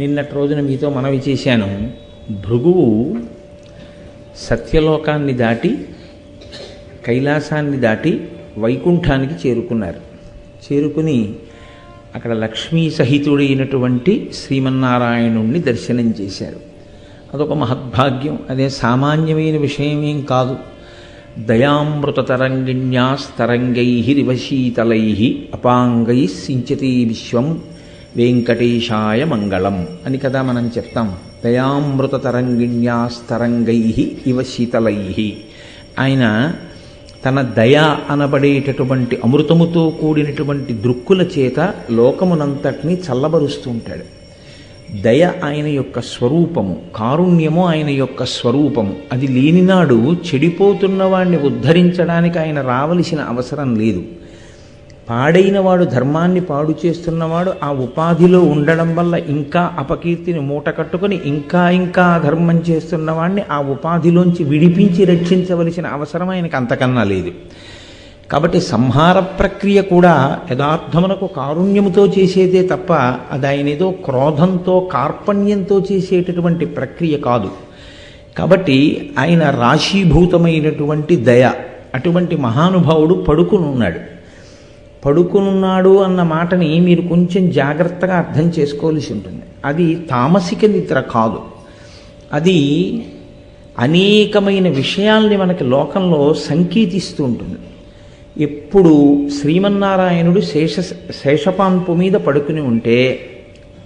నిన్నటి రోజున మీతో మనవి చేశాను. భృగువు సత్యలోకాన్ని దాటి కైలాసాన్ని దాటి వైకుంఠానికి చేరుకున్నారు. చేరుకుని అక్కడ లక్ష్మీ సహితుడైనటువంటి శ్రీమన్నారాయణుణ్ణి దర్శనం చేశారు. అదొక మహద్భాగ్యం. అదే సామాన్యమైన విషయమేం కాదు. దయామృతతరంగిణ్యాస్తరంగై రివశీతలై అపాంగై సించతి విశ్వం. వెంకటేశాయ మంగళం అని కదా మనం చెప్తాం. దయామృత తరంగిణ్యాస్తరంగై ఇవ శీతలై. ఆయన తన దయ అనబడేటటువంటి అమృతముతో కూడినటువంటి దృక్కుల చేత లోకమునంతటినీ చల్లబరుస్తూ ఉంటాడు. దయ ఆయన యొక్క స్వరూపము కారుణ్యము ఆయన యొక్క స్వరూపము. అది లేనినాడు చెడిపోతున్న వాడిని ఉద్ధరించడానికి ఆయన రావలసిన అవసరం లేదు. పాడైన వాడు ధర్మాన్ని పాడు చేస్తున్నవాడు ఆ ఉపాధిలో ఉండడం వల్ల ఇంకా అపకీర్తిని మూట కట్టుకొని ఇంకా ఇంకా ధర్మం చేస్తున్నవాడిని ఆ ఉపాధిలోంచి విడిపించి రక్షించవలసిన అవసరం ఆయనకు అంతకన్నా లేదు. కాబట్టి సంహార ప్రక్రియ కూడా యథార్థమునకు కారుణ్యముతో చేసేదే తప్ప అది ఆయన ఏదో క్రోధంతో కార్పణ్యంతో చేసేటటువంటి ప్రక్రియ కాదు. కాబట్టి ఆయన రాశీభూతమైనటువంటి దయ అటువంటి మహానుభావుడు పడుకుని ఉన్నాడు పడుకునున్నాడు అన్న మాటని మీరు కొంచెం జాగ్రత్తగా అర్థం చేసుకోవాల్సి ఉంటుంది. అది తామసిక నిద్ర కాదు. అది అనేకమైన విషయాల్ని మనకి లోకంలో సంకేతిస్తూ ఉంటుంది. ఎప్పుడు శ్రీమన్నారాయణుడు శేష శేషపాన్పు మీద పడుకుని ఉంటే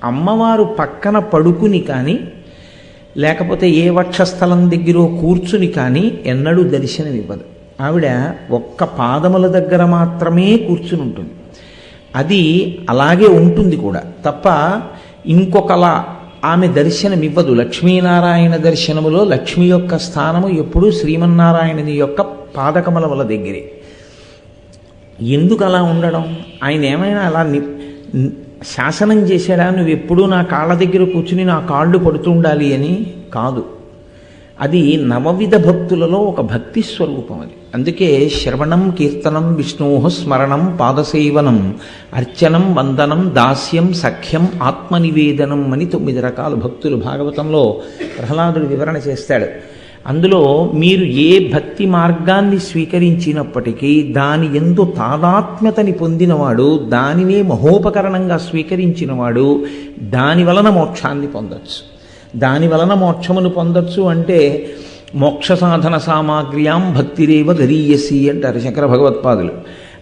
అమ్మవారు పక్కన పడుకుని కానీ లేకపోతే ఏ వక్షస్థలం దగ్గర కూర్చుని కానీ ఎన్నడూ దర్శనమివ్వదు. ఆవిడ ఒక్క పాదముల దగ్గర మాత్రమే కూర్చుని ఉంటుంది అది అలాగే ఉంటుంది కూడా. తప్ప ఇంకొకలా ఆమె దర్శనం ఇవ్వదు లక్ష్మీనారాయణ దర్శనములో లక్ష్మి యొక్క స్థానము ఎప్పుడూ శ్రీమన్నారాయణుని యొక్క పాదకమలముల దగ్గరే. ఎందుకు అలా ఉండడం? ఆయన ఏమైనా అలా ని శాసనం చేశాడా? నువ్వు ఎప్పుడూ నా కాళ్ళ దగ్గర కూర్చుని నా కాళ్ళు పడుతుండాలి అని? కాదు. అది నవవిధ భక్తులలో ఒక భక్తి స్వరూపం అది. అందుకే శ్రవణం కీర్తనం విష్ణో స్మరణం పాదసేవనం అర్చనం వందనం దాస్యం సఖ్యం ఆత్మనివేదనం అని తొమ్మిది రకాల భక్తులు భాగవతంలో ప్రహ్లాదుడు వివరణ చేస్తాడు. అందులో మీరు ఏ భక్తి మార్గాన్ని స్వీకరించినప్పటికీ దాని ఎందు తాదాత్మ్యతని పొందినవాడు దానినే మహోపకరణంగా స్వీకరించినవాడు దాని వలన మోక్షాన్ని పొందొచ్చు. దాని వలన మోక్షమును పొందొచ్చు అంటే మోక్ష సాధన సామాగ్ర్యాం భక్తిరేవ గరీయసి అంటారు శంకర భగవత్పాదులు.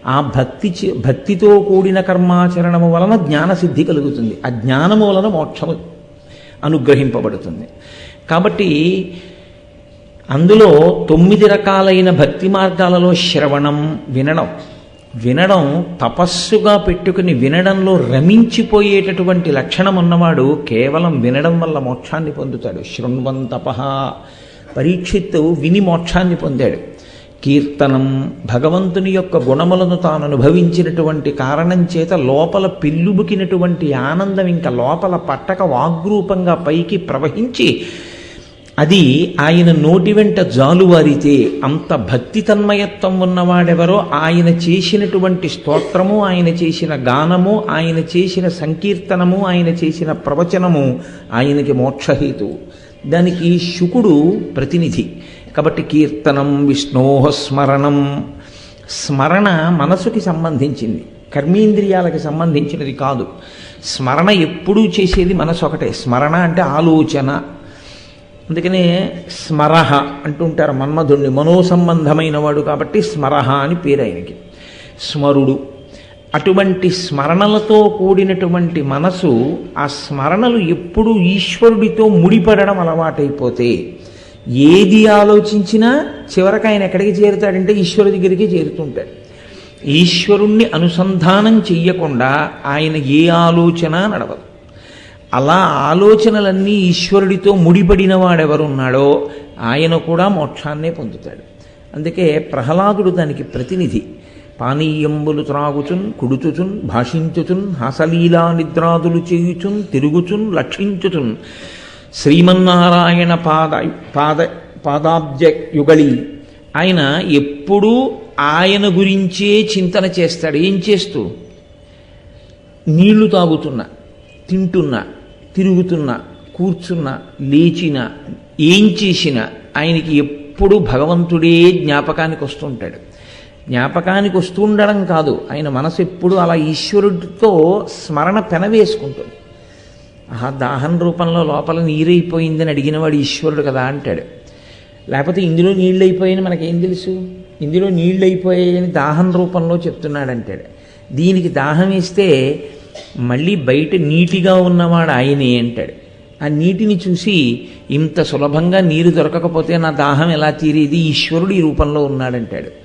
ఆ భక్తి భక్తితో కూడిన కర్మాచరణము వలన జ్ఞానసిద్ధి కలుగుతుంది. ఆ జ్ఞానము వలన మోక్షము అనుగ్రహింపబడుతుంది. కాబట్టి అందులో తొమ్మిది రకాలైన భక్తి మార్గాలలో శ్రవణం వినడం. వినడం తపస్సుగా పెట్టుకుని వినడంలో రమించిపోయేటటువంటి లక్షణం ఉన్నవాడు కేవలం వినడం వల్ల మోక్షాన్ని పొందుతాడు. శృణ్వంతపహ పరీక్షిత్తు విని మోక్షాన్ని పొందాడు. కీర్తనం భగవంతుని యొక్క గుణములను తాను అనుభవించినటువంటి కారణం చేత లోపల పిల్లుబుకినటువంటి ఆనందం ఇంకా లోపల పట్టక వాగ్రూపంగా పైకి ప్రవహించి అది ఆయన నోటి వెంట జాలువారితే అంత భక్తి తన్మయత్వం ఉన్నవాడెవరో ఆయన చేసినటువంటి స్తోత్రము ఆయన చేసిన గానము ఆయన చేసిన సంకీర్తనము ఆయన చేసిన ప్రవచనము ఆయనకి మోక్షహేతు దానికి శుకుడు ప్రతినిధి. కాబట్టి కీర్తనం విష్ణోహ స్మరణం. స్మరణ మనసుకి సంబంధించింది. కర్మేంద్రియాలకు సంబంధించినది కాదు. స్మరణ ఎప్పుడూ చేసేది మనసు ఒకటే. స్మరణ అంటే ఆలోచన. అందుకనే స్మరహ అంటుంటారు మన్మధుణ్ణి. మనోసంబంధమైన వాడు కాబట్టి స్మరహ అని పేరు ఆయనకి. స్మరుడు. అటువంటి స్మరణలతో కూడినటువంటి మనసు ఆ స్మరణలు ఎప్పుడూ ఈశ్వరుడితో ముడిపడడం అలవాటైపోతే ఏది ఆలోచించినా చివరికి ఆయన ఎక్కడికి చేరుతాడంటే ఈశ్వరు దగ్గరికి చేరుతుంటాడు. ఈశ్వరుణ్ణి అనుసంధానం చెయ్యకుండా ఆయన ఏ ఆలోచన నడవదు. అలా ఆలోచనలన్నీ ఈశ్వరుడితో ముడిపడిన వాడెవరున్నాడో ఆయన కూడా మోక్షాన్నే పొందుతాడు. అందుకే ప్రహ్లాదుడు దానికి ప్రతినిధి. పానీయంబులు త్రాగుచున్ కుడుచుచున్ భాషించుచున్ హాసలీలా నిద్రాదులు చేయుచున్ తిరుగుచున్ లక్షించుచున్ శ్రీమన్నారాయణ పాద పాద పాదాబ్జ యుగళి. ఆయన ఎప్పుడూ ఆయన గురించే చింతన చేస్తాడు. ఏం చేస్తూ? నీళ్ళు తాగుతున్నా తింటున్నా తిరుగుతున్నా కూర్చున్నా లేచిన ఏం చేసినా ఆయనకి ఎప్పుడు భగవంతుడే జ్ఞాపకానికి వస్తుంటాడు. జ్ఞాపకానికి వస్తూ ఉండడం కాదు. ఆయన మనసు ఎప్పుడు అలా ఈశ్వరుడితో స్మరణ పెనవేసుకుంటుంది. ఆహా దాహం రూపంలో లోపల నీరైపోయిందని అడిగినవాడు ఈశ్వరుడు కదా అంటాడు. లేకపోతే ఇందులో నీళ్ళు అయిపోయాయని మనకేం తెలుసు? ఇందులో నీళ్ళు అయిపోయాయని దాహం రూపంలో చెప్తున్నాడు అంటాడు దీనికి దాహం వేస్తే మళ్ళీ బయట నీటిగా ఉన్నవాడు ఆయనే అంటాడు. ఆ నీటిని చూసి ఇంత సులభంగా నీరు దొరకకపోతే నా దాహం ఎలా తీరేది? ఈశ్వరుడు ఈ రూపంలో ఉన్నాడంటాడు.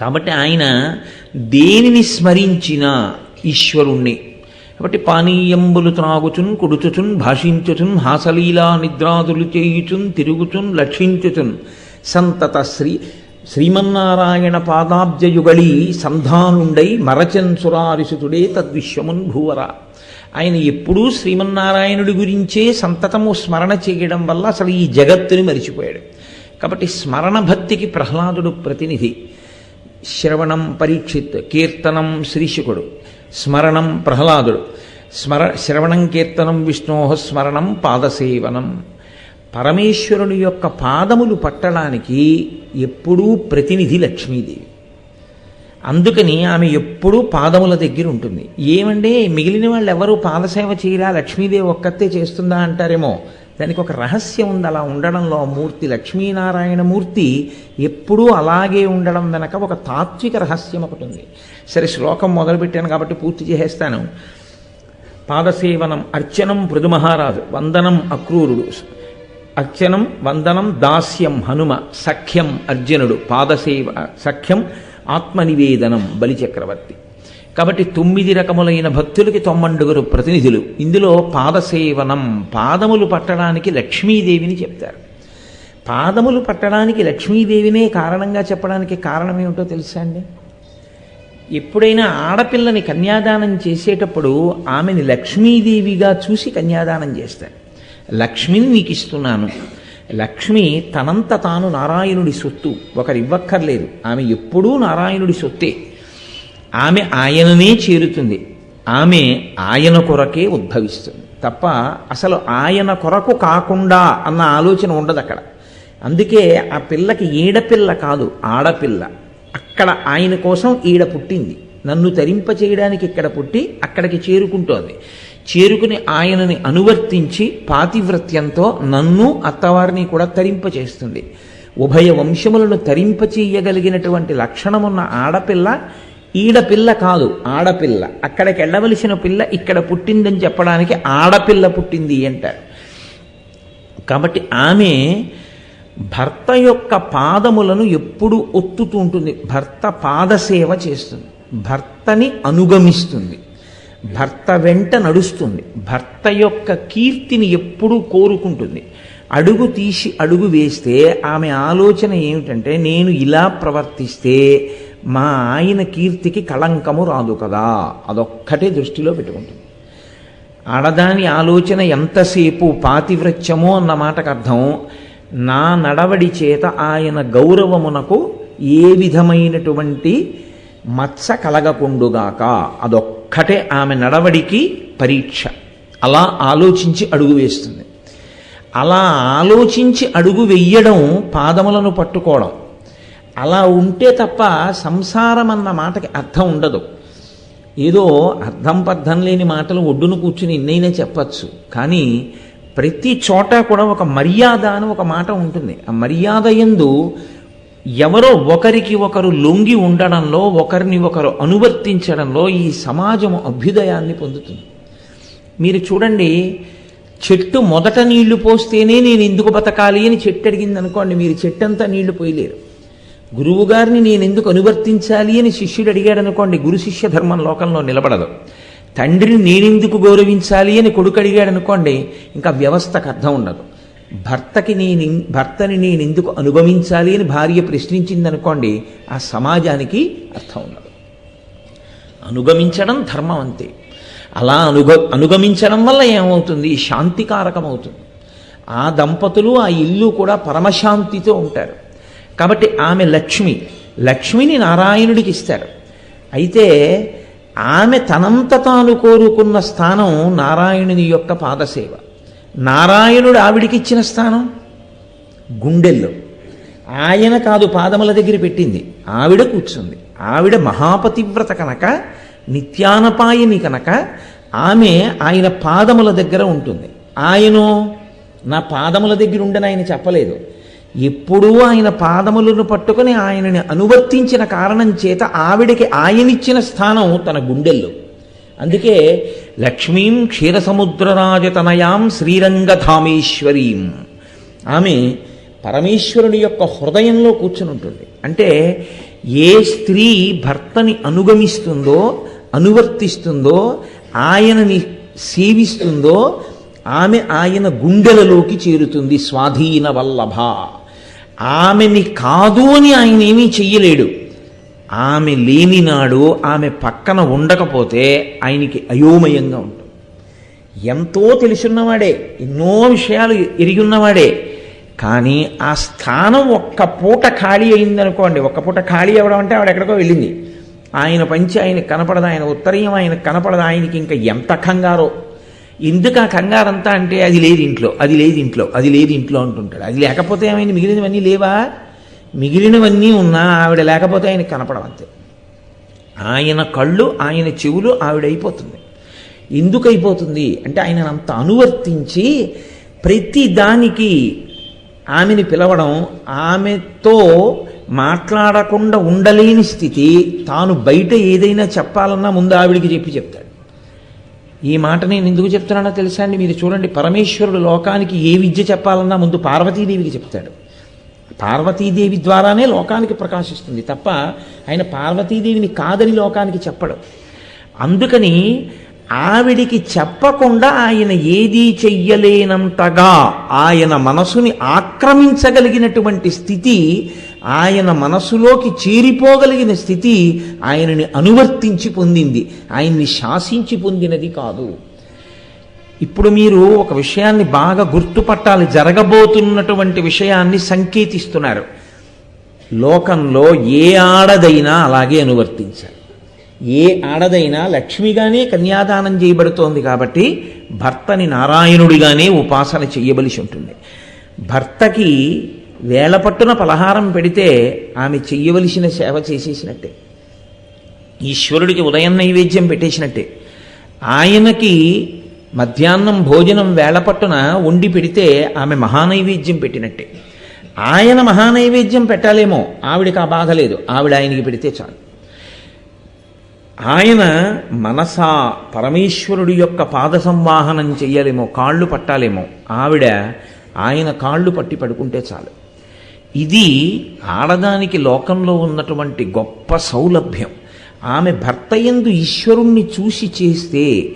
కాబట్టి ఆయన దేనిని స్మరించిన ఈశ్వరుణ్ణి. కాబట్టి పానీయంబులు త్రాగుచున్ కొడుచుచున్ భాషించుచున్ హాసలీలా నిద్రాదులు చేయుచున్ తిరుగుచున్ లక్షించుచున్. సంతత శ్రీ శ్రీమన్నారాయణ పాదాబ్జయుగళి సంధానుండై మరచన్సురారిసుతుడే తద్విశ్వమున్ భూవర. ఆయన ఎప్పుడూ శ్రీమన్నారాయణుడి గురించే సంతతము స్మరణ చేయడం వల్ల అసలు ఈ జగత్తుని మరిచిపోయాడు. కాబట్టి స్మరణ భక్తికి ప్రహ్లాదుడు ప్రతినిధి. శ్రవణం పరీక్షిత్ కీర్తనం శ్రీశుకుడు స్మరణం ప్రహ్లాదుడు. స్మర శ్రవణం కీర్తనం విష్ణోహ స్మరణం పాదసేవనం. పరమేశ్వరుని యొక్క పాదములు పట్టడానికి ఎప్పుడూ ప్రతినిధి లక్ష్మీదేవి. అందుకని ఆమె ఎప్పుడూ పాదముల దగ్గర ఉంటుంది. ఏమంటే మిగిలిన వాళ్ళు ఎవరు పాదసేవ చేయరా? లక్ష్మీదేవి ఒక్కతే చేస్తుందా అంటారేమో? దానికి ఒక రహస్యం ఉంది. అలా ఉండడంలో మూర్తి లక్ష్మీనారాయణ మూర్తి ఎప్పుడూ అలాగే ఉండడం వెనక ఒక తాత్విక రహస్యం ఒకటి ఉంది. సరే శ్లోకం మొదలుపెట్టాను కాబట్టి పూర్తి చేసేస్తాను. పాదసేవనం అర్చనం మహారాజు వందనం అక్రూరుడు. అర్చనం వందనం దాస్యం హనుమ సఖ్యం అర్జునుడు. పాదసేవ సఖ్యం ఆత్మనివేదనం బలిచక్రవర్తి. కాబట్టి తొమ్మిది రకములైన భక్తులకి తొమ్మండుగురు ప్రతినిధులు. ఇందులో పాదసేవనం పాదములు పట్టడానికి లక్ష్మీదేవిని చెప్తారు. పాదములు పట్టడానికి లక్ష్మీదేవినే కారణంగా చెప్పడానికి కారణం ఏమిటో తెలుసా అండి? ఎప్పుడైనా ఆడపిల్లని కన్యాదానం చేసేటప్పుడు ఆమెని లక్ష్మీదేవిగా చూసి కన్యాదానం చేస్తారు. లక్ష్మిని నీకు ఇస్తున్నాను. లక్ష్మి తనంత తాను నారాయణుడి సొత్తు. ఒకరు ఇవ్వక్కర్లేదు ఆమె ఎప్పుడూ నారాయణుడి సొత్తే. ఆమె ఆయననే చేరుతుంది. ఆమె ఆయన కొరకే ఉద్భవిస్తుంది. తప్ప అసలు ఆయన కొరకు కాకుండా అన్న ఆలోచన ఉండదు అక్కడ. అందుకే ఆ పిల్లకి ఈడపిల్ల కాదు ఆడపిల్ల. అక్కడ ఆయన కోసం ఈడ పుట్టింది. నన్ను తరింప చేయడానికి ఇక్కడ పుట్టి అక్కడికి చేరుకుంటోంది. చేరుకుని ఆయనని అనువర్తించి పాతివ్రత్యంతో నన్ను అత్తవారిని కూడా తరింప చేస్తుంది. ఉభయ వంశములను తరింప చేయగలిగినటువంటి లక్షణమున్న ఆడపిల్ల ఈడపిల్ల కాదు ఆడపిల్ల. అక్కడికి వెళ్ళవలసిన పిల్ల ఇక్కడ పుట్టిందని చెప్పడానికి ఆడపిల్ల పుట్టింది అంటారు. కాబట్టి ఆమె భర్త యొక్క పాదములను ఎప్పుడు ఒత్తుతూ ఉంటుంది. భర్త పాదసేవ చేస్తుంది. భర్తని అనుగమిస్తుంది. భర్త వెంట నడుస్తుంది. భర్త యొక్క కీర్తిని ఎప్పుడూ కోరుకుంటుంది. అడుగు తీసి అడుగు వేస్తే ఆమె ఆలోచన ఏమిటంటే నేను ఇలా ప్రవర్తిస్తే మా ఆయన కీర్తికి కళంకము రాదు కదా. అదొక్కటే దృష్టిలో పెట్టుకుంటుంది. ఆడదాని ఆలోచన ఎంతసేపు పాతివ్రత్యమో అన్న మాటకు అర్థం. నా నడవడి చేత ఆయన గౌరవమునకు ఏ విధమైనటువంటి మత్స కలగకుండుగాక. అదొక్కటే ఆమె నడవడికి పరీక్ష. అలా ఆలోచించి అడుగు వేస్తుంది. అలా ఆలోచించి అడుగు వెయ్యడం పాదములను పట్టుకోవడం. అలా ఉంటే తప్ప సంసారం అన్న మాటకి అర్థం ఉండదు. ఏదో అర్థం పర్థం లేని మాటలు ఒడ్డును కూర్చుని ఎన్నైనా చెప్పచ్చు. కానీ ప్రతి చోట కూడా ఒక మర్యాద అని ఒక మాట ఉంటుంది. ఆ మర్యాద ఎందు ఎవరో ఒకరికి ఒకరు లొంగి ఉండడంలో ఒకరిని ఒకరు అనువర్తించడంలో ఈ సమాజం అభ్యుదయాన్ని పొందుతుంది. మీరు చూడండి చెట్టు మొదట నీళ్ళు పోస్తేనే నేను ఎందుకు బతకాలి అని చెట్టు అడిగింది అనుకోండి మీరు చెట్టంతా నీళ్ళు పోయలేరు. గురువు గారిని నేను ఎందుకు అనువర్తించాలి అని శిష్యుడు అడిగాడు అనుకోండి గురు శిష్య ధర్మం లోకంలో నిలబడదు. తండ్రిని నేనెందుకు గౌరవించాలి అని కొడుకు అడిగాడు అనుకోండి ఇంకా వ్యవస్థకు అర్థం ఉండదు. భర్తకి నేను భర్తని నేను ఎందుకు అనుభవించాలి అని భార్య ప్రశ్నించింది అనుకోండి ఆ సమాజానికి అర్థం ఉండదు. అనుగమించడం ధర్మం అంతే. అలా అనుగ అనుగమించడం వల్ల ఏమవుతుంది? శాంతికారకం అవుతుంది ఆ దంపతులు ఆ ఇల్లు కూడా పరమశాంతితో ఉంటారు. కాబట్టి ఆమె లక్ష్మి. లక్ష్మిని నారాయణుడికి ఇస్తారు. అయితే ఆమె తనంత తాను కోరుకున్న స్థానం నారాయణుని యొక్క పాదసేవ. నారాయణుడు ఆవిడికిచ్చిన స్థానం? గుండెల్లో. ఆయన కాదు పాదముల దగ్గర పెట్టింది. ఆవిడ కూర్చుంది. ఆవిడ మహాపతివ్రత కనుక నిత్యానపాయిని కనుక ఆమె ఆయన పాదముల దగ్గర ఉంటుంది. ఆయను? నా పాదముల దగ్గర ఉండని ఆయన చెప్పలేదు. ఎప్పుడూ ఆయన పాదములను పట్టుకుని ఆయనని అనువర్తించిన కారణం చేత ఆవిడకి ఆయనిచ్చిన స్థానం తన గుండెల్లో. అందుకే లక్ష్మీం క్షీరసముద్రరాజతనయాం శ్రీరంగధామేశ్వరీం. ఆమె పరమేశ్వరుని యొక్క హృదయంలో కూర్చుని ఉంటుంది. అంటే ఏ స్త్రీ భర్తని అనుగమిస్తుందో అనువర్తిస్తుందో ఆయనని సేవిస్తుందో ఆమె ఆయన గుండెలలోకి చేరుతుంది స్వాధీన వల్లభ ఆమెని కాదు అని ఆయన ఏమీ చెయ్యలేడు. ఆమె లేనినాడు ఆమె పక్కన ఉండకపోతే ఆయనకి అయోమయంగా ఉంటుంది. ఎంతో తెలుసున్నవాడే ఎన్నో విషయాలు ఎరిగి ఉన్నవాడే కానీ ఆ స్థానం ఒక్క పూట ఖాళీ అయిందనుకోండి ఒక్క పూట ఖాళీ అవ్వడం అంటే ఆవిడ ఎక్కడికో వెళ్ళింది. ఆయన పంచి ఆయనకు కనపడదు ఆయన ఉత్తరీయం ఆయనకు కనపడదు ఆయనకి ఇంకా ఎంత కంగారో. ఎందుకు ఆ కంగారంతా అంటే అది లేదు ఇంట్లో అది లేదు ఇంట్లో అది లేదు ఇంట్లో అంటుంటాడు. అది లేకపోతే ఏమైంది? మిగిలినవన్నీ లేవా? మిగిలినవన్నీ ఉన్నా ఆవిడ లేకపోతే ఆయనకి కనపడవంతే. ఆయన కళ్ళు ఆయన చెవులు ఆవిడ అయిపోతుంది. ఎందుకు అయిపోతుంది? అంటే ఆయన అంత అనువర్తించి ప్రతి దానికి ఆమెని పిలవడం ఆమెతో మాట్లాడకుండా ఉండలేని స్థితి తాను బయట ఏదైనా చెప్పాలన్నా ముందు ఆవిడికి చెప్పి చెప్తాడు. ఈ మాట నేను ఎందుకు చెప్తున్నానో తెలుసా అండి? మీరు చూడండి పరమేశ్వరుడు లోకానికి ఏ విద్య చెప్పాలన్నా ముందు పార్వతీదేవికి చెప్తాడు. పార్వతీదేవి ద్వారానే లోకానికి ప్రకాశిస్తుంది తప్ప ఆయన పార్వతీదేవిని కాదని లోకానికి చెప్పడు. అందుకని ఆవిడికి చెప్పకుండా ఆయన ఏదీ చెయ్యలేనంతగా ఆయన మనసుని ఆక్రమించగలిగినటువంటి స్థితి ఆయన మనసులోకి చేరిపోగలిగిన స్థితి ఆయనని అనువర్తించి పొందింది ఆయన్ని శాసించి పొందినది కాదు. ఇప్పుడు మీరు ఒక విషయాన్ని బాగా గుర్తుపట్టాలి జరగబోతున్నటువంటి విషయాన్ని సంకేతిస్తున్నారు. లోకంలో ఏ ఆడదైనా అలాగే అనువర్తించాలి. ఏ ఆడదైనా లక్ష్మిగానే కన్యాదానం చేయబడుతోంది కాబట్టి భర్తని నారాయణుడిగానే ఉపాసన చేయవలసి ఉంటుంది. భర్తకి వేళపట్టున పలహారం పెడితే ఆమె చెయ్యవలసిన సేవ చేసేసినట్టే. ఈశ్వరుడికి ఉదయం నైవేద్యం పెట్టేసినట్టే. ఆయనకి మధ్యాహ్నం భోజనం వేళపట్టున వండి పెడితే ఆమె మహానైవేద్యం పెట్టినట్టే. ఆయన మహానైవేద్యం పెట్టాలేమో ఆవిడకి ఆ బాధ లేదు. ఆవిడ ఆయనకి పెడితే చాలు. ఆయన మనసా పరమేశ్వరుడి యొక్క పాద సంవాహనం చెయ్యలేమో కాళ్ళు పట్టాలేమో ఆవిడ ఆయన కాళ్ళు పట్టి పడుకుంటే చాలు. ఇది ఆడదానికి లోకంలో ఉన్నటువంటి గొప్ప సౌలభ్యం. ఆమె భర్త ఎందు ఈశ్వరుణ్ణి చూసి చేస్తే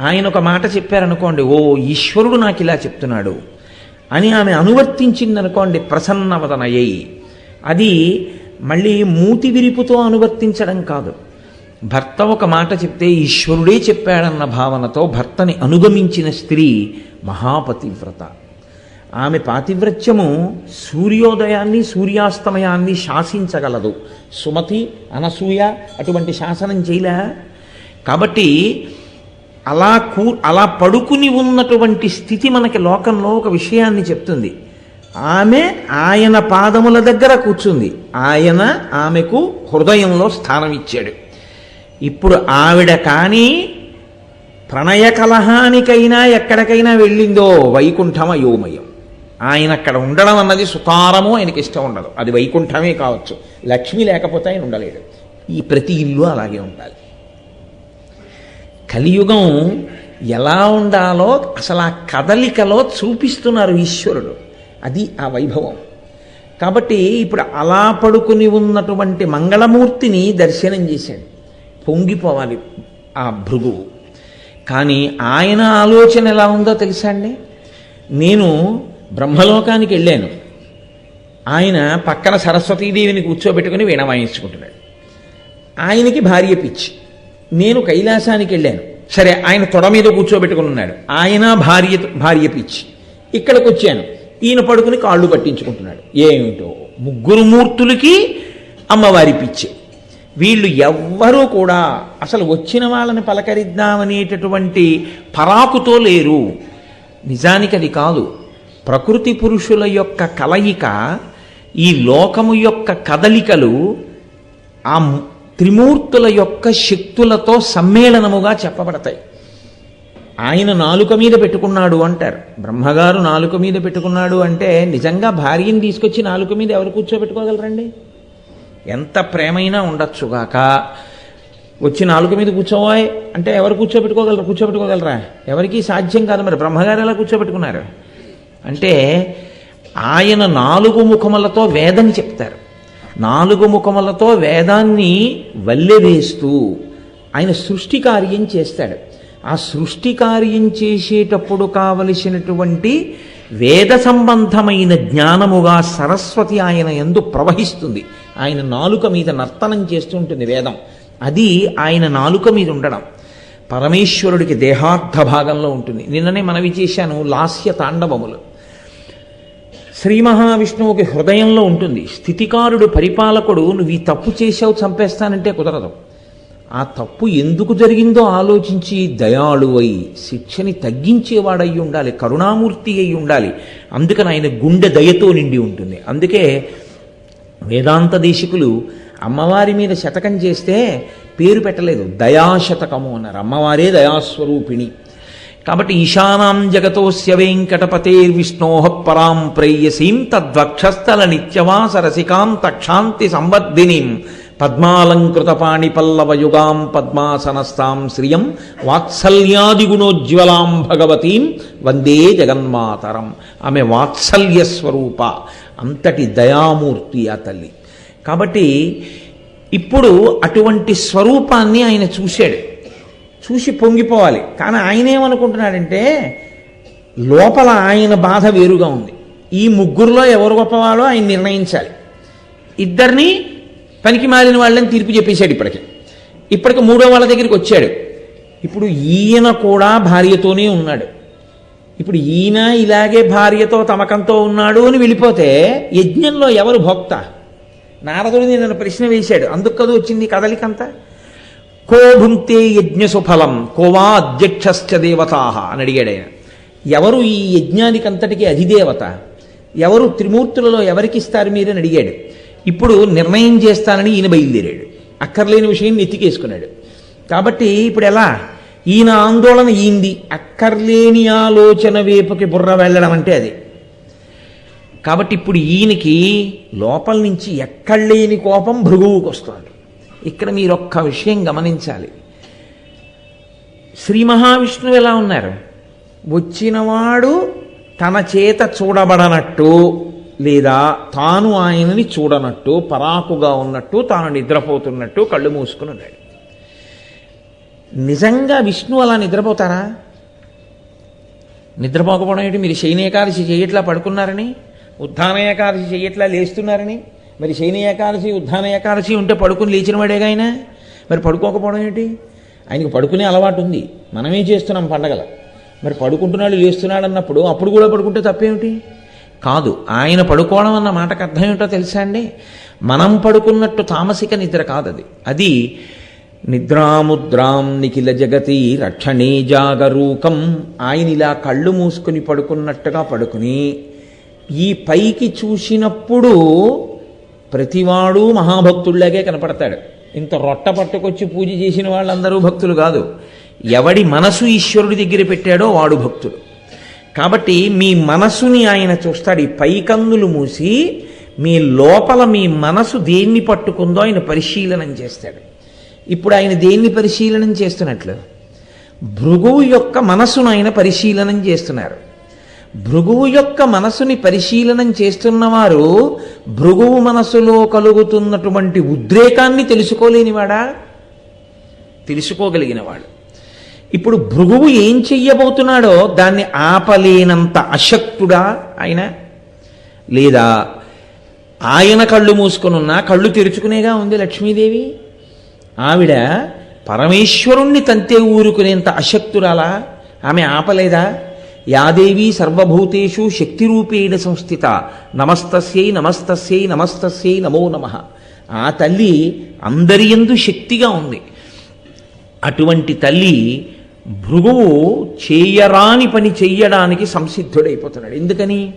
ఆయన ఒక మాట చెప్పారనుకోండి ఓ ఈశ్వరుడు నాకు ఇలా చెప్తున్నాడు అని ఆమె అనువర్తించిందనుకోండి ప్రసన్నవదనయ్యి. అది మళ్ళీ మూతి విరిపుతో అనువర్తించడం కాదు. భర్త ఒక మాట చెప్తే ఈశ్వరుడే చెప్పాడన్న భావనతో భర్తని అనుగమించిన స్త్రీ మహాపతివ్రత. ఆమె పాతివ్రత్యము సూర్యోదయాన్ని సూర్యాస్తమయాన్ని శాసించగలదు. సుమతి అనసూయ అటువంటి శాసనం చేయలే. కాబట్టి అలా కూ అలా పడుకుని ఉన్నటువంటి స్థితి మనకి లోకంలో ఒక విషయాన్ని చెప్తుంది. ఆమె ఆయన పాదముల దగ్గర కూర్చుంది. ఆయన ఆమెకు హృదయంలో స్థానం ఇచ్చాడు. ఇప్పుడు ఆవిడ కానీ ప్రణయ కలహానికైనా ఎక్కడికైనా వెళ్ళిందో వైకుంఠం అయోమయం ఆయన అక్కడ ఉండడం అన్నది సుతారము ఆయనకి ఇష్టం ఉండదు. అది వైకుంఠమే కావచ్చు. లక్ష్మి లేకపోతే ఆయన ఉండలేడు. ఈ ప్రతి ఇల్లు అలాగే ఉండాలి. కలియుగం ఎలా ఉండాలో అసలు ఆ కదలికలో చూపిస్తున్నారు ఈశ్వరుడు. అది ఆ వైభవం. కాబట్టి ఇప్పుడు అలా పడుకుని ఉన్నటువంటి మంగళమూర్తిని దర్శనం చేశాడు. పొంగిపోవాలి ఆ భృగువు. కానీ ఆయన ఆలోచన ఎలా ఉందో తెలుసా అండి? నేను బ్రహ్మలోకానికి వెళ్ళాను. ఆయన పక్కన సరస్వతీదేవిని కూర్చోబెట్టుకుని వీణ వాయించుకుంటున్నాడు. ఆయనకి భార్య పిచ్చి. నేను కైలాసానికి వెళ్ళాను. సరే ఆయన తొడ మీద కూర్చోబెట్టుకుని ఉన్నాడు. ఆయన భార్య భార్య పిచ్చి. ఇక్కడికి వచ్చాను ఈయన పడుకుని కాళ్ళు పట్టించుకుంటున్నాడు. ఏమిటో? ముగ్గురు మూర్తులకి అమ్మవారి పిచ్చి. వీళ్ళు ఎవ్వరూ కూడా అసలు వచ్చిన వాళ్ళని పలకరిద్దామనేటటువంటి పరాకుతో లేరు. నిజానికి అది కాదు. ప్రకృతి పురుషుల యొక్క కలయిక ఈ లోకము యొక్క కదలికలు ఆ త్రిమూర్తుల యొక్క శక్తులతో సమ్మేళనముగా చెప్పబడతాయి. ఆయన నాలుక మీద పెట్టుకున్నాడు అంటారు. బ్రహ్మగారు నాలుక మీద పెట్టుకున్నాడు అంటే నిజంగా భార్యని తీసుకొచ్చి నాలుక మీద ఎవరు కూర్చోబెట్టుకోగలరండి? ఎంత ప్రేమైనా ఉండొచ్చుగాక వచ్చి నాలుక మీద కూర్చోవాయ్ అంటే ఎవరు కూర్చోబెట్టుకోగలరు? కూర్చోబెట్టుకోగలరా? ఎవరికీ సాధ్యం కాదు మరి. బ్రహ్మగారు ఎలా కూర్చోబెట్టుకున్నారు? అంటే ఆయన నాలుగు ముఖములతో వేదం చెప్తారు. నాలుగు ముఖములతో వేదాన్ని వల్లెవేస్తూ ఆయన సృష్టి కార్యం చేస్తాడు. ఆ సృష్టి కార్యం చేసేటప్పుడు కావలసినటువంటి వేద సంబంధమైన జ్ఞానముగా సరస్వతి ఆయన ఎందు ప్రవహిస్తుంది. ఆయన నాలుక మీద నర్తనం చేస్తుంటుంది వేదం. అది ఆయన నాలుక మీద ఉండడం. పరమేశ్వరుడికి దేహార్థ భాగంలో ఉంటుంది. నిన్ననే మనవి చేశాను లాస్య తాండవములు. శ్రీ మహావిష్ణువుకి హృదయంలో ఉంటుంది. స్థితికారుడు పరిపాలకుడు నువ్వు ఈ తప్పు చేసావు చంపేస్తానంటే కుదరదు. ఆ తప్పు ఎందుకు జరిగిందో ఆలోచించి దయాళువై శిక్షని తగ్గించేవాడయి ఉండాలి కరుణామూర్తి అయి ఉండాలి. అందుకని ఆయన గుండె దయతో నిండి ఉంటుంది. అందుకే వేదాంత దేశికులు అమ్మవారి మీద శతకం చేస్తే పేరు పెట్టలేదు. దయాశతకము అన్నారు. అమ్మవారే దయాస్వరూపిణి. కాబట్టి ఈశానాం జగతోస్య వెంకటపతేర్విష్ణో పరాం ప్రేయసీం తద్వక్షస్థల నిత్యవాస రసికాం తక్షాంతి సంవర్ధినీం. పద్మాలంకృత పాణిపల్లవయుగాం పద్మాసనస్తాం శ్రియం వాత్సల్యాదిగుణోజ్వలాం భగవతీం వందే జగన్మాతరం. ఆమె వాత్సల్య స్వరూప అంతటి దయామూర్తి ఆ తల్లి. కాబట్టి ఇప్పుడు అటువంటి స్వరూపాన్ని ఆయన చూశాడు. చూసి పొంగిపోవాలి. కానీ ఆయన ఏమనుకుంటున్నాడంటే లోపల ఆయన బాధ వేరుగా ఉంది. ఈ ముగ్గురులో ఎవరు గొప్పవాలో ఆయన నిర్ణయించాలి. ఇద్దరిని పనికి మారిన వాళ్ళని తీర్పు చెప్పేశాడు ఇప్పటికి. ఇప్పటికి మూడో వాళ్ళ దగ్గరికి వచ్చాడు. ఇప్పుడు ఈయన కూడా భార్యతోనే ఉన్నాడు. ఇప్పుడు ఈయన ఇలాగే భార్యతో తమకంతో ఉన్నాడు అని వెళ్ళిపోతే యజ్ఞంలో ఎవరు భోక్త? నారదుడిని నన్ను ప్రశ్న వేశాడు. అందుకు వచ్చింది కదలికంతా? కో భుంక్తే యజ్ఞ సుఫలం కోవా అధ్యక్షశ్చ దేవతాహ అని అడిగాడు ఆయన. ఎవరు ఈ యజ్ఞానికంతటికి అధిదేవత? ఎవరు త్రిమూర్తులలో ఎవరికి ఇస్తారు మీరని అడిగాడు. ఇప్పుడు నిర్ణయం చేస్తానని ఈయన బయలుదేరాడు. అక్కర్లేని విషయం నెత్తికేసుకున్నాడు. కాబట్టి ఇప్పుడు ఎలా? ఈయన ఆందోళన ఈంది. అక్కర్లేని ఆలోచన వైపుకి బుర్ర వెళ్ళడం అంటే అది. కాబట్టి ఇప్పుడు ఈయనకి లోపల నుంచి ఎక్కడలేని కోపం భృగువుకు వస్తుంది. ఇక్కడ మీరు ఒక్క విషయం గమనించాలి. శ్రీ మహావిష్ణువు ఎలా ఉన్నారు? వచ్చినవాడు తన చేత చూడబడనట్టు లేదా తాను ఆయనని చూడనట్టు పరాకుగా ఉన్నట్టు తాను నిద్రపోతున్నట్టు కళ్ళు మూసుకుని ఉన్నాడు. నిజంగా విష్ణు అలా నిద్రపోతారా? నిద్రపోకపోవడం ఏంటి మీరు శయన ఏకాదశి చేయట్లా పడుకున్నారని ఉద్ధాన ఏకాదశి చేయట్లా లేస్తున్నారని? మరి శని ఏకాదశి ఉద్ధాన ఏకాదశి ఉంటే పడుకుని లేచిన వాడేగా ఆయన? మరి పడుకోకపోవడం ఏంటి? ఆయనకు పడుకునే అలవాటు ఉంది. మనమే చేస్తున్నాం పండగల. మరి పడుకుంటున్నాడు లేస్తున్నాడు అన్నప్పుడు అప్పుడు కూడా పడుకుంటే తప్పేమిటి? కాదు. ఆయన పడుకోవడం అన్న మాటకు అర్థం ఏమిటో తెలుసా అండి? మనం పడుకున్నట్టు తామసిక నిద్ర కాదు అది అది నిద్రాముద్రాం నిఖిల జగతి రక్షణే జాగరూకం. ఆయన ఇలా కళ్ళు మూసుకుని పడుకున్నట్టుగా పడుకుని ఈ పైకి చూసినప్పుడు ప్రతివాడు మహాభక్తుల్లాగే కనపడతాడు. ఇంత రొట్ట పట్టుకొచ్చి పూజ చేసిన వాళ్ళందరూ భక్తులు కాదు. ఎవడి మనసు ఈశ్వరుడి దగ్గర పెట్టాడో వాడు భక్తుడు. కాబట్టి మీ మనసుని ఆయన చూస్తాడు. ఈ పైకందులు మూసి మీ లోపల మీ మనసు దేన్ని పట్టుకుందో ఆయన పరిశీలనం చేస్తాడు. ఇప్పుడు ఆయన దేన్ని పరిశీలనం చేస్తున్నట్లు? భృగువు యొక్క మనసును ఆయన పరిశీలనం చేస్తున్నారు. భృగువు యొక్క మనసుని పరిశీలనం చేస్తున్నవారు భృగువు మనసులో కలుగుతున్నటువంటి ఉద్రేకాన్ని తెలుసుకోలేనివాడా? తెలుసుకోగలిగినవాడు. ఇప్పుడు భృగువు ఏం చెయ్యబోతున్నాడో దాన్ని ఆపలేనంత అశక్తుడా ఆయన? లేదా ఆయన కళ్ళు మూసుకునున్నా కళ్ళు తెరుచుకునేగా ఉంది లక్ష్మీదేవి? ఆవిడ పరమేశ్వరుణ్ణి తంతే ఊరుకునేంత అశక్తురాలా? ఆమె ఆపలేదా? యాదేవి సర్వభూతేషు శక్తిరూపేణ సంస్థిత. నమస్తస్యై నమస్తస్యై నమస్తస్యై నమో నమ. ఆ తల్లి అందరి ఎందు శక్తిగా ఉంది. అటువంటి తల్లి భృగువు చేయరాని పని చెయ్యడానికి సంసిద్ధుడైపోతున్నాడు. ఎందుకని?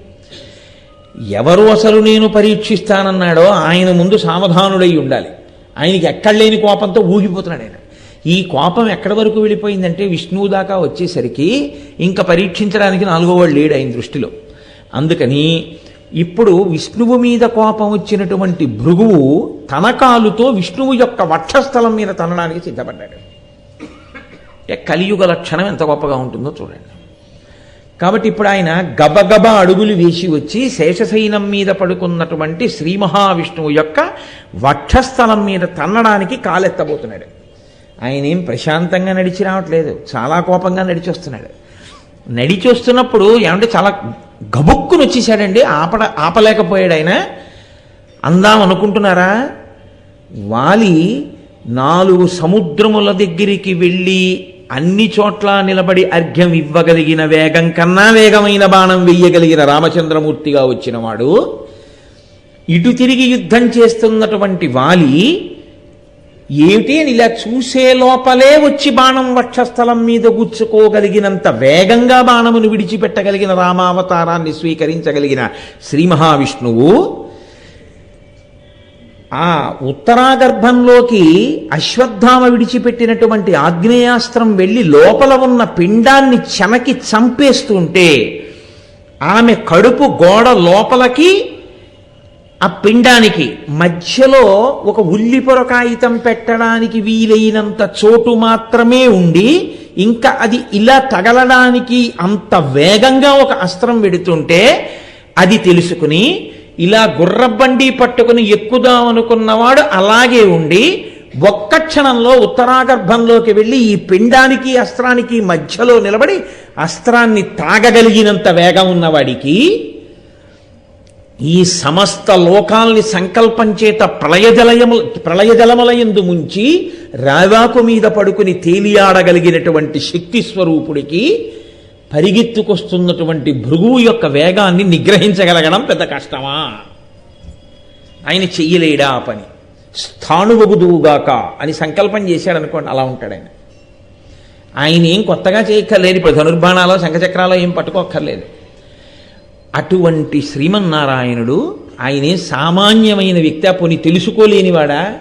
ఎవరు అసలు నేను పరీక్షిస్తానన్నాడో ఆయన ముందు సావధానుడై ఉండాలి. ఆయనకి ఎక్కడ లేని కోపంతో ఊగిపోతున్నాడు ఆయన. ఈ కోపం ఎక్కడి వరకు వెళ్ళిపోయిందంటే విష్ణువు దాకా వచ్చేసరికి ఇంకా పరీక్షించడానికి నాలుగో వాడు లేడు ఆయన దృష్టిలో. అందుకని ఇప్పుడు విష్ణువు మీద కోపం వచ్చినటువంటి భృగువు తన కాలుతో విష్ణువు యొక్క వక్షస్థలం మీద తనడానికి సిద్ధపడ్డాడు. కలియుగ లక్షణం ఎంత గొప్పగా ఉంటుందో చూడండి. కాబట్టి ఇప్పుడు ఆయన గబగబ అడుగులు వేసి వచ్చి శేషశైనం మీద పడుకున్నటువంటి శ్రీ మహావిష్ణువు యొక్క వక్షస్థలం మీద తన్నడానికి కాలెత్తబోతున్నాడు. ఆయన ఏం ప్రశాంతంగా నడిచి రావట్లేదు. చాలా కోపంగా నడిచి వస్తున్నాడు నడిచి వస్తున్నప్పుడు ఏమంటే చాలా గబుక్కుని వచ్చేసాడండి. ఆపడ ఆపలేకపోయాడు ఆయన. అందాం అనుకుంటున్నారా? వాలి నాలుగు సముద్రముల దగ్గరికి వెళ్ళి అన్ని చోట్ల నిలబడి అర్ఘ్యం ఇవ్వగలిగిన వేగం కన్నా వేగమైన బాణం వెయ్యగలిగిన రామచంద్రమూర్తిగా వచ్చినవాడు. ఇటు తిరిగి యుద్ధం చేస్తున్నటువంటి వాలి ఏమిటి అని ఇలా చూసే లోపలే వచ్చి బాణం వక్షస్థలం మీద గుచ్చుకోగలిగినంత వేగంగా బాణమును విడిచిపెట్టగలిగిన రామావతారాన్ని స్వీకరించగలిగిన శ్రీ మహావిష్ణువు ఆ ఉత్తరాగర్భంలోకి అశ్వత్థామ విడిచిపెట్టినటువంటి ఆగ్నేయాస్త్రం వెళ్ళి లోపల ఉన్న పిండాన్ని చెనకి చంపేస్తుంటే ఆమె కడుపు గోడ లోపలికి ఆ పిండానికి మధ్యలో ఒక ఉల్లిపొర కాగితం పెట్టడానికి వీలైనంత చోటు మాత్రమే ఉండి ఇంకా అది ఇలా తగలడానికి అంత వేగంగా ఒక అస్త్రం వెడుతుంటే అది తెలుసుకుని ఇలా గుర్రబండి పట్టుకుని ఎక్కుదాం అనుకున్నవాడు అలాగే ఉండి ఒక్క క్షణంలో ఉత్తరాగర్భంలోకి వెళ్ళి ఈ పిండానికి అస్త్రానికి మధ్యలో నిలబడి అస్త్రాన్ని తాగగలిగినంత వేగం ఉన్నవాడికి ఈ సమస్త లోకాల్ని సంకల్పం చేత ప్రళయజలయము ప్రళయజలములయందు ముంచి రావాకు మీద పడుకుని తేలియాడగలిగినటువంటి శక్తి స్వరూపుడికి పరిగెత్తుకొస్తున్నటువంటి భృగువు యొక్క వేగాన్ని నిగ్రహించగలగడం పెద్ద కష్టమా? ఆయన చెయ్యలేడా ఆ పని? స్థాణువగుదువుగాక అని సంకల్పం చేశాడు అనుకోండి అలా ఉంటాడు ఆయన. ఆయన ఏం కొత్తగా చేయక్కర్లేదు ఇప్పుడు ధనుర్బాణాలో శంఖచక్రాలో ఏం పట్టుకోక్కర్లేదు. అటువంటి శ్రీమన్నారాయణుడు ఆయనే సామాన్యమైన వ్యక్తి. పోని తెలుసుకోలేనివాడా?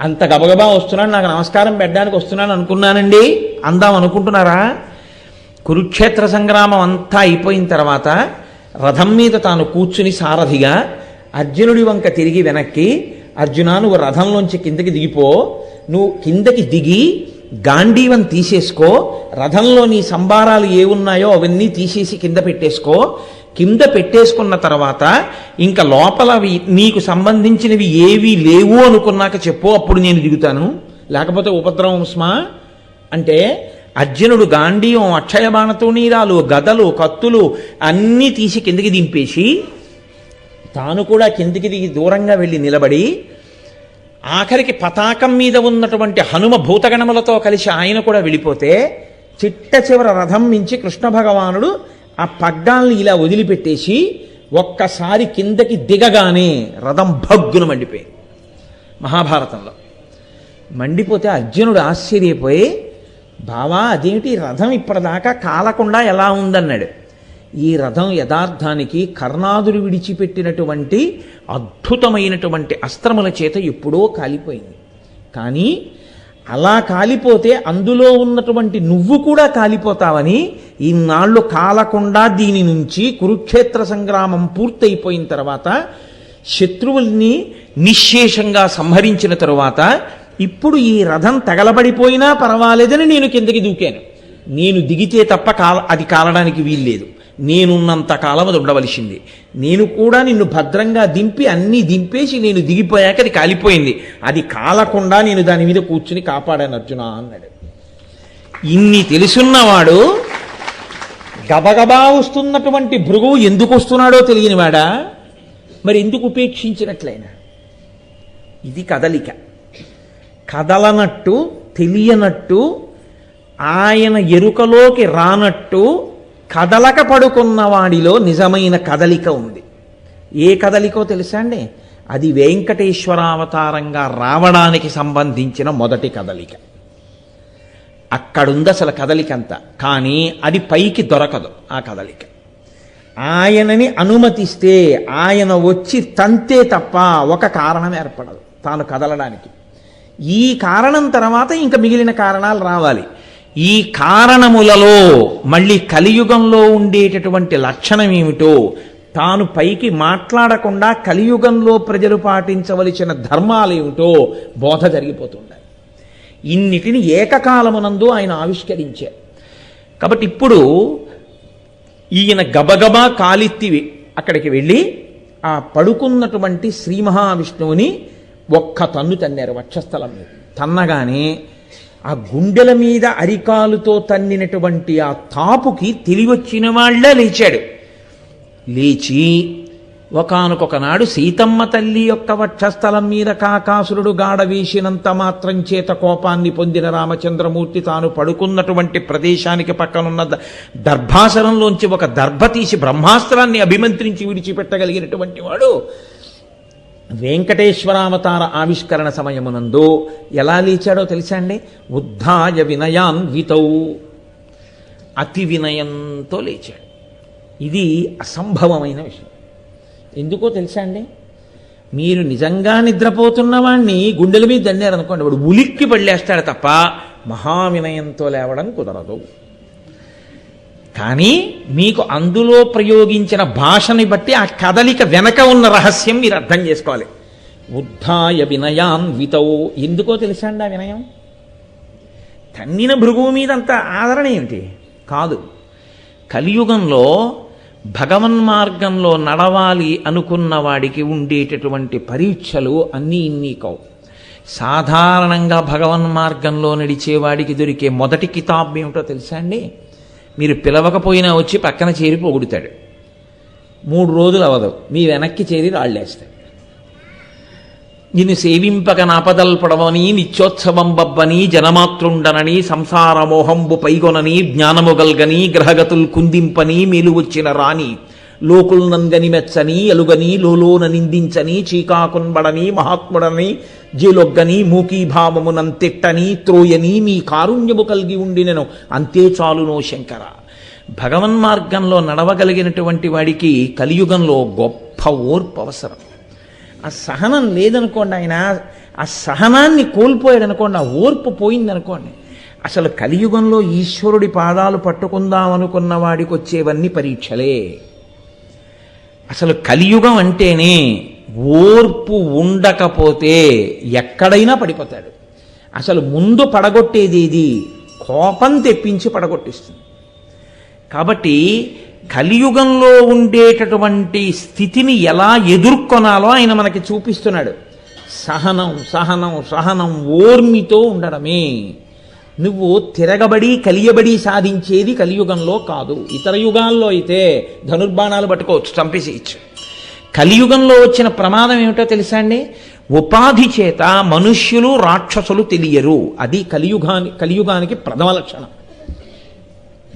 అంత గబగబా వస్తున్నాడు నాకు నమస్కారం పెట్టడానికి వస్తున్నాను అనుకున్నానండి. అందాం అనుకుంటున్నారా? కురుక్షేత్ర సంగ్రామం అంతా అయిపోయిన తర్వాత రథం మీద తాను కూర్చుని సారథిగా అర్జునుడి వంక తిరిగి వెనక్కి అర్జున నువ్వు రథంలోంచి కిందకి దిగిపో నువ్వు కిందకి దిగి గాంధీవం తీసేసుకో రథంలో నీ సంబారాలు ఏ ఉన్నాయో అవన్నీ తీసేసి కింద పెట్టేసుకో కింద పెట్టేసుకున్న తర్వాత ఇంకా లోపల నీకు సంబంధించినవి ఏవి లేవు అనుకున్నాక చెప్పు అప్పుడు నేను దిగుతాను. లేకపోతే ఉపద్రవం స్మా అంటే అర్జునుడు గాంధీయం అక్షయ బాణతోనీరాలు గదలు కత్తులు అన్నీ తీసి కిందికి దింపేసి తాను కూడా కిందికి దిగి దూరంగా వెళ్ళి నిలబడి ఆఖరికి పతాకం మీద ఉన్నటువంటి హనుమ భూతగణములతో కలిసి ఆయన కూడా వెళ్ళిపోతే చిట్ట చివర రథం మించి కృష్ణ భగవానుడు ఆ పగ్గాల్ని ఇలా వదిలిపెట్టేసి ఒక్కసారి కిందకి దిగగానే రథం భగ్గున మండిపోయింది. మహాభారతంలో. మండిపోతే అర్జునుడు ఆశ్చర్యపోయి బావా అదేమిటి రథం ఇప్పటిదాకా కాలకుండా ఎలా ఉందన్నాడు? ఈ రథం యథార్థానికి కర్ణాదులు విడిచిపెట్టినటువంటి అద్భుతమైనటువంటి అస్త్రముల చేత ఎప్పుడో కాలిపోయింది. కానీ అలా కాలిపోతే అందులో ఉన్నటువంటి నువ్వు కూడా కాలిపోతావని ఇన్నాళ్ళు కాలకుండా దీని నుంచి కురుక్షేత్ర సంగ్రామం పూర్తయిపోయిన తర్వాత శత్రువుల్ని నిశ్శేషంగా సంహరించిన తరువాత ఇప్పుడు ఈ రథం తగలబడిపోయినా పర్వాలేదని నేను కిందకి దూకాను. నేను దిగితే తప్ప కాల అది కాలడానికి వీల్లేదు. నేనున్నంత కాలం అది ఉండవలసింది. నేను కూడా నిన్ను భద్రంగా దింపి అన్నీ దింపేసి నేను దిగిపోయాక అది కాలిపోయింది. అది కాలకుండా నేను దాని మీద కూర్చుని కాపాడాను అర్జున అన్నాడు. ఇన్ని తెలుసున్నవాడు గబగబా వస్తున్నటువంటి భృగువు ఎందుకు వస్తున్నాడో తెలియనివాడా మరి ఎందుకు ఉపేక్షించినట్లయినా? ఇది కదలిక. కదలనట్టు తెలియనట్టు ఆయన ఎరుకలోకి రానట్టు కదలక పడుకున్న వాడిలో నిజమైన కదలిక ఉంది. ఏ కదలికో తెలుసా అండి? అది వెంకటేశ్వరావతారంగా రావడానికి సంబంధించిన మొదటి కదలిక. అక్కడుంది అసలు కదలిక కానీ అది పైకి దొరకదు ఆ కదలిక. ఆయనని అనుమతిస్తే ఆయన వచ్చి తంతే తప్ప ఒక కారణం ఏర్పడదు. తాను కదలడానికి. ఈ కారణం తర్వాత ఇంకా మిగిలిన కారణాలు రావాలి. ఈ కారణములలో మళ్ళీ కలియుగంలో ఉండేటటువంటి లక్షణం ఏమిటో తాను పైకి మాట్లాడకుండా కలియుగంలో ప్రజలు పాటించవలసిన ధర్మాలు ఏమిటో బోధ జరిగిపోతుండాలి. ఇన్నిటిని ఏకకాలమునందు ఆయన ఆవిష్కరించారు. కాబట్టి ఇప్పుడు ఈయన గబగబా కాలిత్తి అక్కడికి వెళ్ళి ఆ పడుకున్నటువంటి శ్రీ మహావిష్ణువుని ఒక్క తన్ను తన్నారు వక్షస్థలం మీద. తన్నగానే ఆ గుండెల మీద అరికాలుతో తన్నినటువంటి ఆ తాపుకి తెలివచ్చిన వాళ్ళే లేచాడు. లేచి ఒకనొకనాడు సీతమ్మ తల్లి యొక్క వక్షస్థలం మీద కాకాసురుడు గాఢ వేసినంత మాత్రం చేత కోపాన్ని పొందిన రామచంద్రమూర్తి తాను పడుకున్నటువంటి ప్రదేశానికి పక్కనున్న ద- దర్భాసనంలోంచి ఒక దర్భ తీసి బ్రహ్మాస్త్రాన్ని అభిమంత్రించి విడిచిపెట్టగలిగినటువంటి వాడు వెంకటేశ్వరావతార ఆవిష్కరణ సమయమునందు ఎలా లేచాడో తెలుసా అండి? ఉద్ధాయ వినయాన్వితౌ అతి వినయంతో లేచాడు. ఇది అసంభవమైన విషయం. ఎందుకో తెలుసా అండి? మీరు నిజంగా నిద్రపోతున్న వాణ్ణి గుండెల మీద దండారనుకోండి వాడు ఉలిక్కి పడలేస్తాడు తప్ప మహావినయంతో లేవడం కుదరదు. కానీ మీకు అందులో ప్రయోగించిన భాషని బట్టి ఆ కదలిక వెనక ఉన్న రహస్యం మీరు అర్థం చేసుకోవాలి. ఉద్ధాయ వినయాన్ వితవు ఎందుకో తెలుసా అండి ఆ వినయం? తన్నిన భృగువు మీద అంత ఆదరణ ఏమిటి కాదు. కలియుగంలో భగవన్ మార్గంలో నడవాలి అనుకున్న వాడికి ఉండేటటువంటి పరీక్షలు అన్నీ ఇన్ని కావు. సాధారణంగా భగవన్ మార్గంలో నడిచేవాడికి దొరికే మొదటి కితాబ్ ఏమిటో తెలుసా అండి? మీరు పిలవకపోయినా వచ్చి పక్కన చేరి పొగుడుతాడు. మూడు రోజులు అవదు. మీ వెనక్కి చేరి రాళ్ళేస్తాడు. నిన్ను సేవింపక నాపదల్పడవని నిత్యోత్సవం బబ్బని జనమాతృండనని సంసారమోహంబు పైగొనని జ్ఞానము గల్గని గ్రహగతులు కుందింపని మేలు వచ్చిన రాణి లోకుల్నంగని మెచ్చని ఎలుగని లోలోన నిందించని చీకాకున్బడని మహాత్ముడని జీలొగ్గని మూకీభావమునంతిట్టని త్రోయని మీ కారుణ్యము కలిగి ఉండినను. అంతే చాలునో శంకర. భగవన్ మార్గంలో నడవగలిగినటువంటి వాడికి కలియుగంలో గొప్ప ఓర్పు అవసరం. ఆ సహనం లేదనుకోండి ఆయన ఆ సహనాన్ని కోల్పోయాడు అనుకోండి ఆ ఓర్పు పోయిందనుకోండి అసలు కలియుగంలో ఈశ్వరుడి పాదాలు పట్టుకుందాం అనుకున్న వాడికి వచ్చేవన్నీ పరీక్షలే. అసలు కలియుగం అంటేనే ఓర్పు ఉండకపోతే ఎక్కడైనా పడిపోతాడు. అసలు ముందు పడగొట్టేది ఇది కోపం తెప్పించి పడగొట్టిస్తుంది. కాబట్టి కలియుగంలో ఉండేటటువంటి స్థితిని ఎలా ఎదుర్కొనాలో ఆయన మనకి చూపిస్తున్నాడు. సహనం సహనం సహనం ఓర్మితో ఉండడమే. నువ్వు తిరగబడి కలియబడి సాధించేది కలియుగంలో కాదు. ఇతర యుగాల్లో అయితే ధనుర్బాణాలు పట్టుకోవచ్చు చంపేసేయచ్చు. కలియుగంలో వచ్చిన ప్రమాదం ఏమిటో తెలుసా అండి? ఉపాధి చేత మనుష్యులు రాక్షసులు తెలియరు. అది కలియుగాని కలియుగానికి ప్రథమ లక్షణం.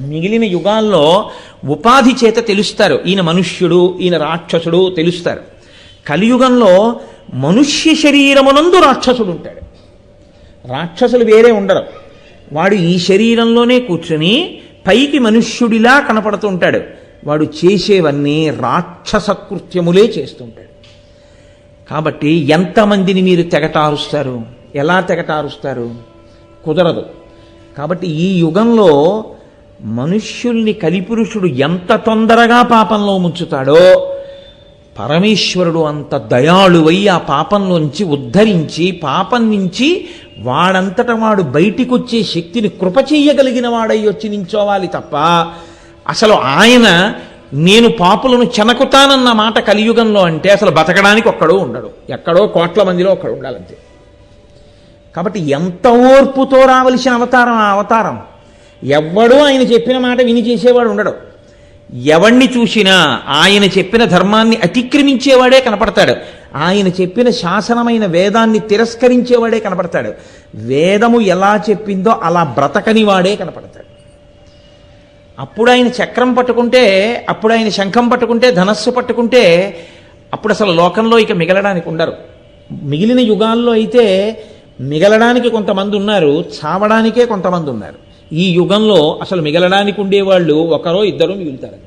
మిగిలిన యుగాల్లో ఉపాధి చేత తెలుస్తారు. ఈయన మనుష్యుడు ఈయన రాక్షసుడు తెలుస్తారు. కలియుగంలో మనుష్య శరీరమునందు రాక్షసుడు ఉంటాడు. రాక్షసులు వేరే ఉండరు. వాడు ఈ శరీరంలోనే కూర్చుని పైకి మనుష్యుడిలా కనపడుతూ ఉంటాడు. వాడు చేసేవన్నీ రాక్షసకృత్యములే చేస్తుంటాడు కాబట్టి ఎంతమందిని మీరు తెగటారుస్తారు? ఎలా తెగటారుస్తారు? కుదరదు. కాబట్టి ఈ యుగంలో మనుష్యుల్ని కలిపురుషుడు ఎంత తొందరగా పాపంలో ముంచుతాడో పరమేశ్వరుడు అంత దయాళువై ఆ పాపంలోంచి ఉద్ధరించి పాపం నుంచి వాడంతట వాడు బయటికొచ్చే శక్తిని కృప చెయ్యగలిగిన వాడై వచ్చి నించోవాలి తప్ప అసలు ఆయన నేను పాపులను చెనకుతానన్న మాట కలియుగంలో అంటే అసలు బతకడానికి ఒక్కడో ఉండడు. ఎక్కడో కోట్ల మందిలో ఒక్కడు ఉండాలంతే. కాబట్టి ఎంత ఓర్పుతో రావలసిన అవతారం ఆ అవతారం? ఎవ్వడూ ఆయన చెప్పిన మాట విని చేసేవాడు ఉండడు. ఎవణ్ణి చూసినా ఆయన చెప్పిన ధర్మాన్ని అతిక్రమించేవాడే కనపడతాడు. ఆయన చెప్పిన శాసనమైన వేదాన్ని తిరస్కరించేవాడే కనపడతాడు. వేదము ఎలా చెప్పిందో అలా బ్రతకని వాడే కనపడతాడు. అప్పుడు ఆయన చక్రం పట్టుకుంటే అప్పుడు ఆయన శంఖం పట్టుకుంటే ధనస్సు పట్టుకుంటే అప్పుడు అసలు లోకంలో ఇక మిగలడానికి ఉండరు. మిగిలిన యుగాల్లో అయితే మిగలడానికి కొంతమంది ఉన్నారు చావడానికే కొంతమంది ఉన్నారు. ఈ యుగంలో అసలు మిగలడానికి ఉండేవాళ్ళు ఒకరో ఇద్దరు మిగులుతారు.